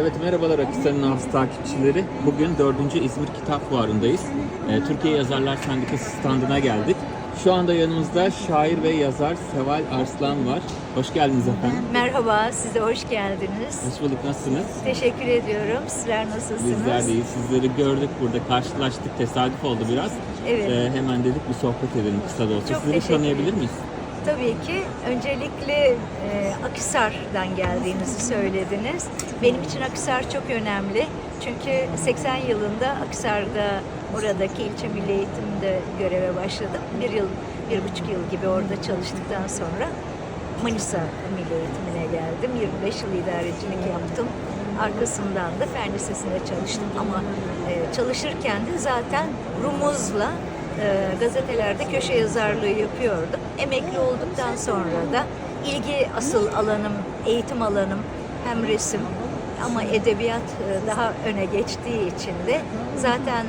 Evet merhabalar Akisar'ın Nabzı takipçileri. Bugün 4. İzmir Kitap Fuarı'ndayız. Ee, Türkiye Yazarlar Sendikası standına geldik. Şu anda yanımızda şair ve yazar Seval Arslan var. Hoş geldiniz efendim. Merhaba, size hoş geldiniz. Hoş bulduk. Nasılsınız? Teşekkür ediyorum. Sizler nasılsınız? Bizler de iyi. Sizleri gördük burada. Karşılaştık. Tesadüf oldu biraz. Evet. Ee, hemen dedik bir sohbet edelim kısa da olsa. Çok Sizleri tanıyabilir miyiz? Tabii ki. Öncelikle e, Akhisar'dan geldiğinizi söylediniz. Benim için Akhisar çok önemli. Çünkü 80 yılında Akhisar'da oradaki ilçe milli eğitimde göreve başladım. Bir yıl, bir buçuk yıl gibi orada çalıştıktan sonra Manisa Milli Eğitimine geldim. 25 yıl idarecilik yaptım. Arkasından da Fen Lisesi'nde çalıştım ama e, çalışırken de zaten Rumuz'la e, gazetelerde köşe yazarlığı yapıyordum. Emekli olduktan sonra da ilgi asıl alanım, eğitim alanım hem resim ama edebiyat e, daha öne geçtiği için de zaten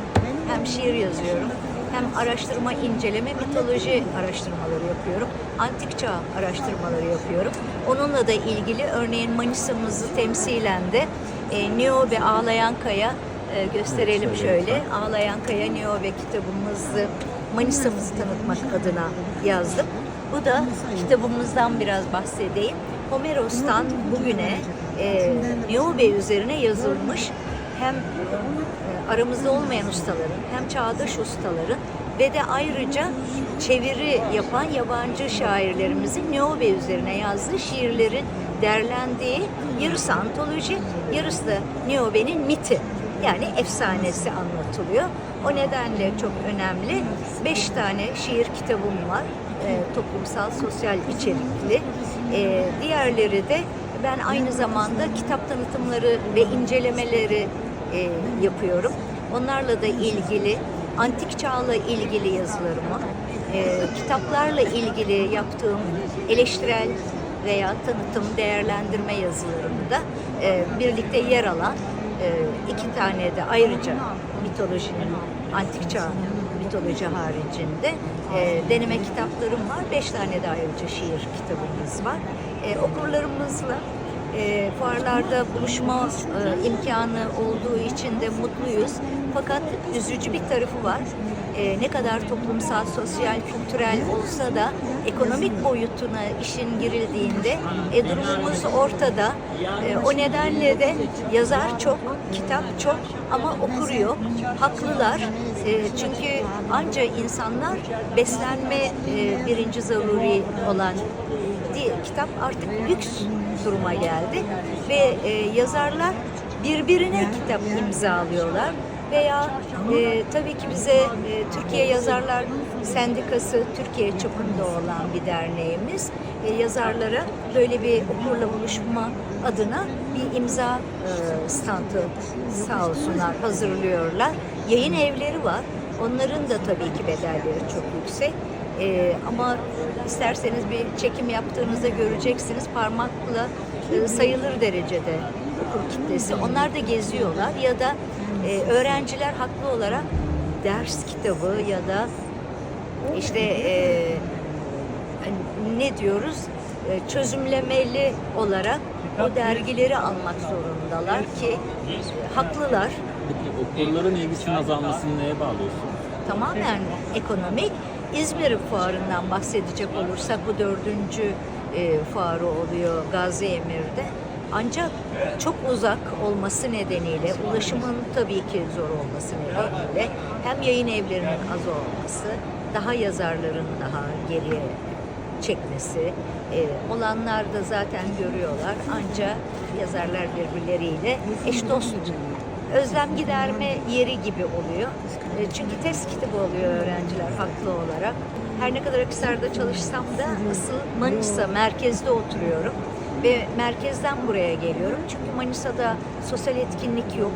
hem şiir yazıyorum hem araştırma, inceleme, mitoloji araştırmaları yapıyorum. Antik çağ araştırmaları yapıyorum. Onunla da ilgili örneğin Manisa'mızı temsilen de e, Neo ve Ağlayan Kaya e, gösterelim şöyle. Ağlayan Kaya Neo ve kitabımızı Manisa'mızı tanıtmak adına yazdım. Bu da kitabımızdan biraz bahsedeyim. Homeros'tan bugüne e, Niobe üzerine yazılmış hem e, aramızda olmayan ustaların hem çağdaş ustaların ve de ayrıca çeviri yapan yabancı şairlerimizin Niobe üzerine yazdığı şiirlerin derlendiği yarısı antoloji, yarısı da Niobe'nin miti yani efsanesi anlatılıyor. O nedenle çok önemli. Beş tane şiir kitabım var. E, toplumsal, sosyal içerikli. E, diğerleri de ben aynı zamanda kitap tanıtımları ve incelemeleri e, yapıyorum. Onlarla da ilgili, antik çağla ilgili yazılarımı, e, kitaplarla ilgili yaptığım eleştirel veya tanıtım, değerlendirme yazılarımda e, birlikte yer alan iki tane de ayrıca mitolojinin, antik çağ mitoloji haricinde e, deneme kitaplarım var. Beş tane de ayrıca şiir kitabımız var. E, okurlarımızla e, fuarlarda buluşma e, imkanı olduğu için de mutluyuz. Fakat üzücü bir tarafı var. E, ne kadar toplumsal, sosyal, kültürel olsa da ekonomik boyutuna işin girildiğinde e, durumumuz ortada. E, o nedenle de yazar çok, kitap çok ama okur yok. Haklılar. E, çünkü anca insanlar beslenme e, birinci zaruri olan değil, kitap artık lüks duruma geldi ve e, yazarlar birbirine kitap imzalıyorlar veya e, tabii ki bize e, Türkiye Yazarlar Sendikası Türkiye çapında olan bir derneğimiz e, yazarlara böyle bir okurla buluşma adına bir imza e, standı sağ olsunlar hazırlıyorlar. Yayın evleri var. Onların da tabii ki bedelleri çok yüksek. Ee, ama isterseniz bir çekim yaptığınızda göreceksiniz parmakla e, sayılır derecede okur kitlesi. Onlar da geziyorlar ya da e, öğrenciler haklı olarak ders kitabı ya da işte e, hani ne diyoruz E, çözümlemeli olarak o dergileri almak zorundalar ki e, haklılar. Peki okurların ilgisinin azalmasını neye bağlıyorsunuz? tamamen ekonomik. İzmir fuarından bahsedecek olursak bu dördüncü e, fuarı oluyor Gazi Emir'de. Ancak çok uzak olması nedeniyle, ulaşımın tabii ki zor olması nedeniyle hem yayın evlerinin az olması, daha yazarların daha geriye çekmesi, e, olanlar da zaten görüyorlar. Ancak yazarlar birbirleriyle eş dost özlem giderme yeri gibi oluyor. E, Çünkü test kitabı oluyor öğrenciler haklı olarak. Her ne kadar Akhisar'da çalışsam da asıl Manisa merkezde oturuyorum ve merkezden buraya geliyorum. Çünkü Manisa'da sosyal etkinlik yok.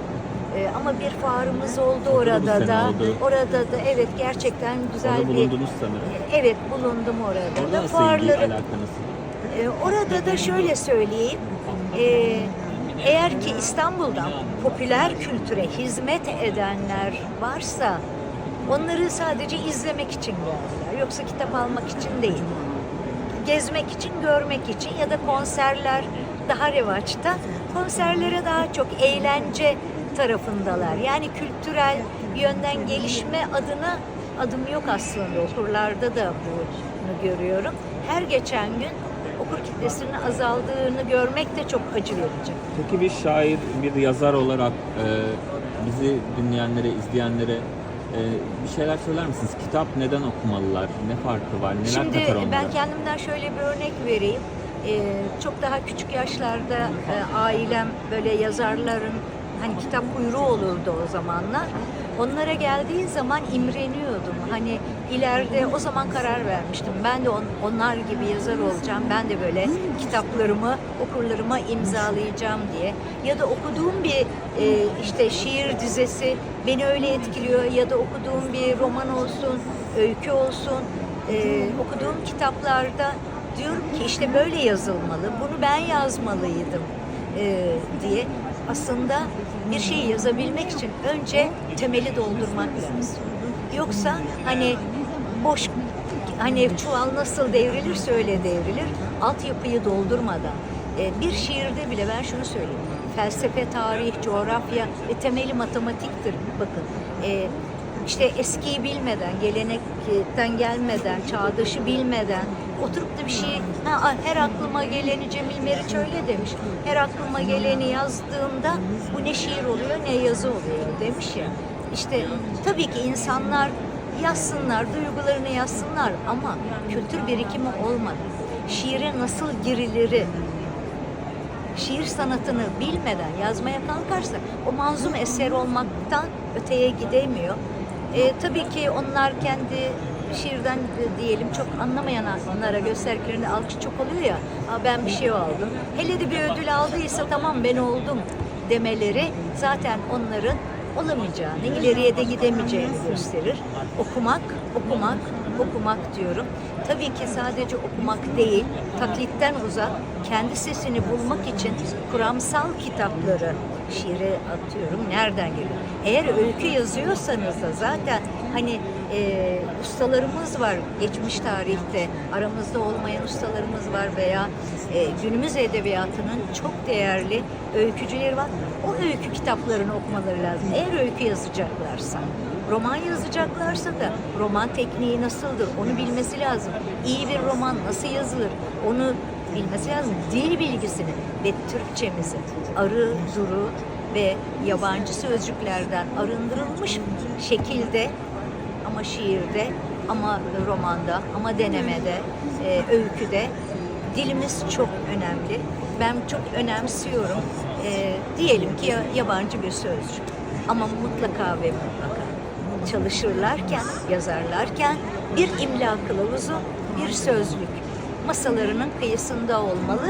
E, ama bir fuarımız oldu orada da. oldu. Orada da evet gerçekten güzel Orada bir sanırım. Evet bulundum orada Orada da. Fuarları ee, orada da şöyle söyleyeyim. Ee, eğer ki İstanbul'dan popüler kültüre hizmet edenler varsa onları sadece izlemek için geldiler. Yoksa kitap almak için değil. Gezmek için, görmek için ya da konserler daha revaçta. konserlere daha çok eğlence tarafındalar. Yani kültürel yönden gelişme adına adım yok aslında. Okurlarda da bunu görüyorum. Her geçen gün okur kitlesinin azaldığını görmek de çok acı verici. Peki bir şair, bir yazar olarak e, bizi dinleyenlere, izleyenlere e, bir şeyler söyler misiniz? Kitap neden okumalılar? Ne farkı var? Neler Şimdi katar onlara? ben kendimden şöyle bir örnek vereyim. Ee, çok daha küçük yaşlarda e, ailem böyle yazarların hani kitap kuyruğu olurdu o zamanlar. Onlara geldiği zaman imreniyordum. Hani ileride o zaman karar vermiştim. Ben de on- onlar gibi yazar olacağım. Ben de böyle kitaplarımı okurlarıma imzalayacağım diye. Ya da okuduğum bir e, işte şiir dizesi beni öyle etkiliyor ya da okuduğum bir roman olsun, öykü olsun e, okuduğum kitaplarda diyorum ki işte böyle yazılmalı, bunu ben yazmalıydım e, diye. Aslında bir şeyi yazabilmek için önce temeli doldurmak lazım. Yoksa hani boş hani çuval nasıl devrilirse öyle devrilir. Altyapıyı doldurmadan. E, bir şiirde bile ben şunu söyleyeyim. Felsefe, tarih, coğrafya ve temeli matematiktir. Bakın e, işte eskiyi bilmeden, gelenekten gelmeden, çağdaşı bilmeden oturup da bir şey, ha, her aklıma geleni Cemil Meriç öyle demiş. Her aklıma geleni yazdığımda bu ne şiir oluyor ne yazı oluyor demiş ya. İşte tabii ki insanlar yazsınlar, duygularını yazsınlar ama kültür birikimi olmadan, şiire nasıl giriliri, şiir sanatını bilmeden yazmaya kalkarsa o manzum eser olmaktan öteye gidemiyor. E, tabii ki onlar kendi şiirden diyelim çok anlamayanlara gösterdiklerinde alkış çok oluyor ya. Ben bir şey aldım. Hele de bir ödül aldıysa tamam ben oldum demeleri zaten onların olamayacağını, ileriye de gidemeyeceğini gösterir. Okumak, okumak, okumak diyorum. Tabii ki sadece okumak değil, taklitten uzak, kendi sesini bulmak için kuramsal kitapları, şiiri atıyorum, nereden geliyor? Eğer öykü yazıyorsanız da zaten hani e, ustalarımız var geçmiş tarihte, aramızda olmayan ustalarımız var veya e, günümüz edebiyatının çok değerli öykücüleri var. O öykü kitaplarını okumaları lazım. Eğer öykü yazacaklarsa. Roman yazacaklarsa da roman tekniği nasıldır onu bilmesi lazım. İyi bir roman nasıl yazılır onu bilmesi lazım. Dil bilgisini ve Türkçemizi arı, duru ve yabancı sözcüklerden arındırılmış şekilde ama şiirde ama romanda ama denemede, e, öyküde dilimiz çok önemli. Ben çok önemsiyorum. E, diyelim ki ya- yabancı bir sözcük ama mutlaka ve mutlaka çalışırlarken, yazarlarken bir imla kılavuzu, bir sözlük masalarının kıyısında olmalı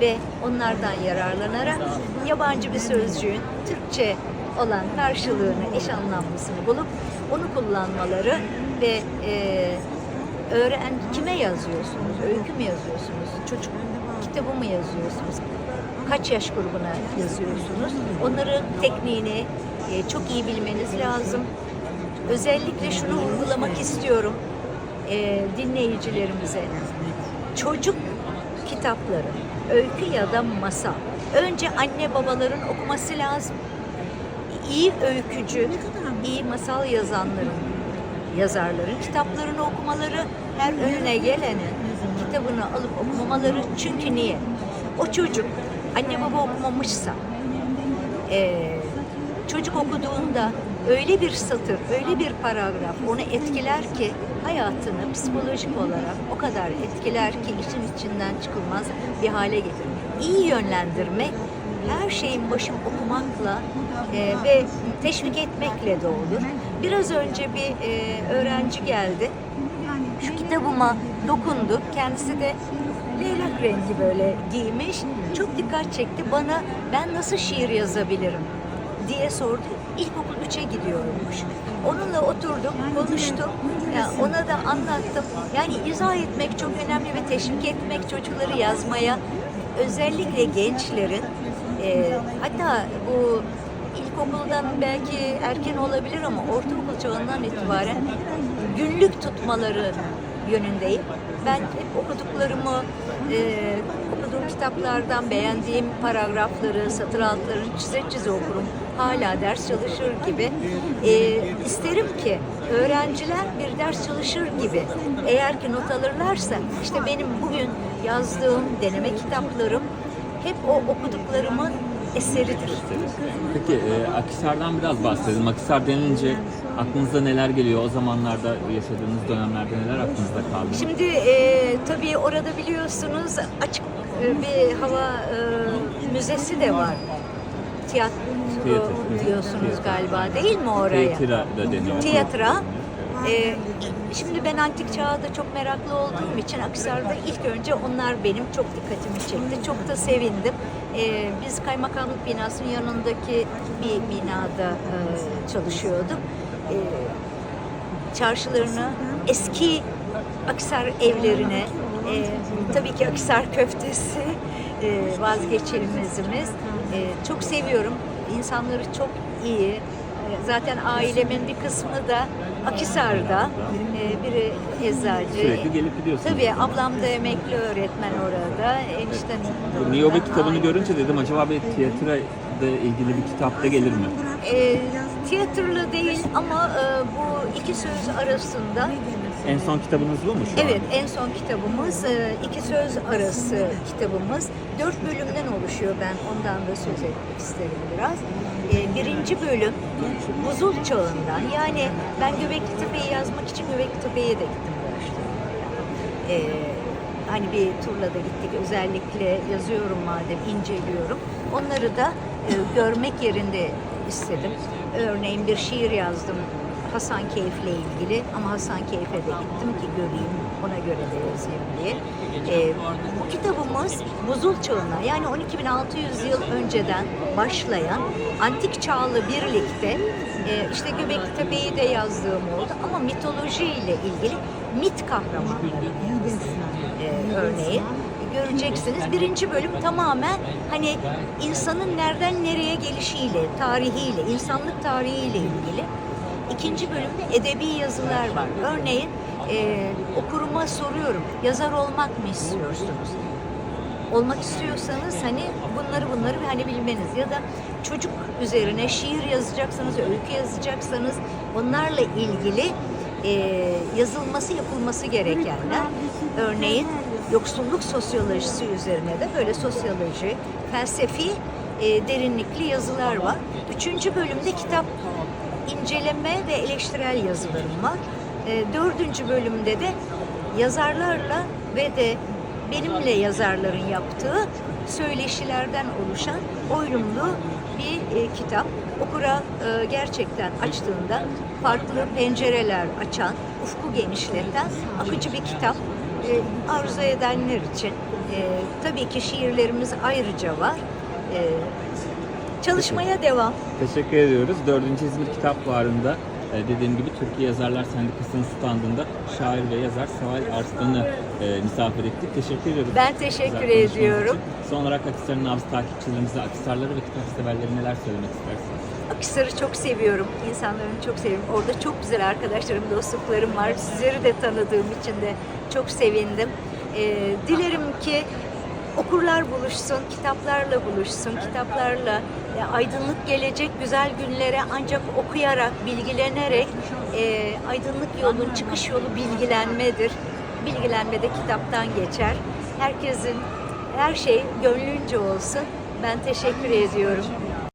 ve onlardan yararlanarak yabancı bir sözcüğün Türkçe olan karşılığını, eş anlamlısını bulup onu kullanmaları ve e, öğren kime yazıyorsunuz? Öykü mü yazıyorsunuz? Çocuk kitabı mı yazıyorsunuz? Kaç yaş grubuna yazıyorsunuz? Onların tekniğini e, çok iyi bilmeniz lazım. Özellikle şunu vurgulamak istiyorum e, dinleyicilerimize. Çocuk kitapları, öykü ya da masal. Önce anne babaların okuması lazım. İyi öykücü, iyi masal yazanların, yazarların kitaplarını okumaları, her önüne gelenin kitabını alıp okumamaları. Çünkü niye? O çocuk anne baba okumamışsa, eee, çocuk okuduğunda öyle bir satır, öyle bir paragraf onu etkiler ki hayatını psikolojik olarak o kadar etkiler ki işin içinden çıkılmaz bir hale getirir. İyi yönlendirmek her şeyin başı okumakla e, ve teşvik etmekle de olur. Biraz önce bir e, öğrenci geldi. Şu kitabıma dokundu. Kendisi de leylak rengi böyle giymiş. Çok dikkat çekti. Bana ben nasıl şiir yazabilirim diye sordu. İlkokul 3'e gidiyormuş. Onunla oturdum, konuştum. Ya ona da anlattım. Yani izah etmek çok önemli ve teşvik etmek çocukları yazmaya. Özellikle gençlerin e, hatta bu ilkokuldan belki erken olabilir ama ortaokul çağından itibaren günlük tutmaları yönündeyim. Ben hep okuduklarımı, e, okuduğum kitaplardan beğendiğim paragrafları, satır altlarını çize çize okurum. Hala ders çalışır gibi. Ee, isterim ki öğrenciler bir ders çalışır gibi eğer ki not alırlarsa işte benim bugün yazdığım deneme kitaplarım hep o okuduklarımın eseridir. Peki e, Akhisar'dan biraz bahsedelim. Akhisar denince aklınıza neler geliyor? O zamanlarda yaşadığınız dönemlerde neler aklınızda kaldı? Şimdi e, tabii orada biliyorsunuz açık e, bir hava e, müzesi de var. Tiyatro Tiyatro. diyorsunuz galiba değil mi oraya? Tiyatra da deniyor. Tiyatro. E, şimdi ben antik çağa da çok meraklı olduğum için Aksar'da ilk önce onlar benim çok dikkatimi çekti. Çok da sevindim. E, biz kaymakamlık binasının yanındaki bir binada e, çalışıyorduk. E, çarşılarını, eski Aksar evlerine, e, tabii ki Aksar köftesi e, vazgeçilmezimiz. E, çok seviyorum. İnsanları çok iyi. Zaten ailemin bir kısmı da Akisar'da. E, biri eczacı. Sürekli gelip gidiyorsunuz. Tabii ablam da emekli öğretmen orada. Eniştem. Bu Niobe kitabını görünce dedim acaba bir tiyatro ilgili bir kitap da gelir mi? E, tiyatrola değil ama e, bu iki söz arasında En son kitabınız bu mu şu an? Evet, en son kitabımız e, iki söz arası kitabımız. Dört bölümden oluşuyor. Ben ondan da söz etmek isterim biraz. E, Birinci bölüm buzul çağından. Yani ben Göbekli Tepe'yi yazmak için Göbekli Tepe'ye de gittim araştırmaya. E, hani bir turla da gittik. Özellikle yazıyorum madem, inceliyorum. Onları da görmek yerinde istedim. Örneğin bir şiir yazdım Hasan Keyif'le ilgili ama Hasan Keyif'e de gittim ki göreyim, ona göre de yazayım diye. Ee, bu kitabımız buzul çağına yani 12.600 yıl önceden başlayan antik çağla birlikte e, işte Göbekli Tepe'yi de yazdığım oldu ama mitoloji ile ilgili mit kahramanları e, örneği göreceksiniz. Birinci bölüm tamamen hani insanın nereden nereye gelişiyle, tarihiyle, insanlık tarihiyle ilgili. İkinci bölümde edebi yazılar var. Örneğin e, okuruma soruyorum, yazar olmak mı istiyorsunuz? Olmak istiyorsanız hani bunları bunları hani bilmeniz ya da çocuk üzerine şiir yazacaksanız, öykü yazacaksanız onlarla ilgili e, yazılması yapılması gerekenler. Örneğin yoksulluk sosyolojisi üzerine de böyle sosyoloji, felsefi e, derinlikli yazılar var. Üçüncü bölümde kitap inceleme ve eleştirel yazılarım var. E, dördüncü bölümde de yazarlarla ve de benimle yazarların yaptığı söyleşilerden oluşan oylumlu bir e, kitap. Okura e, gerçekten açtığında farklı pencereler açan, ufku genişleten akıcı bir kitap. E, arzu edenler için e, tabii ki şiirlerimiz ayrıca var. E, çalışmaya devam. Teşekkür ediyoruz. 4. İzmir Kitap Fuarı'nda e, dediğim gibi Türkiye Yazarlar Sendikası'nın standında şair ve yazar Seval Arslan'ı e, misafir ettik. Teşekkür ediyoruz. Ben teşekkür Güzel ediyorum. için. Son olarak Akhisar'ın nabız takipçilerimize, Akhisarları ve kitap severlerine neler söylemek istersiniz? Akhisar'ı çok seviyorum. İnsanlarını çok seviyorum. Orada çok güzel arkadaşlarım, dostluklarım var. Sizleri de tanıdığım için de çok sevindim. Ee, dilerim ki okurlar buluşsun, kitaplarla buluşsun, kitaplarla e, aydınlık gelecek güzel günlere ancak okuyarak, bilgilenerek e, aydınlık yolun çıkış yolu bilgilenmedir. Bilgilenme de kitaptan geçer. Herkesin her şey gönlünce olsun. Ben teşekkür ediyorum.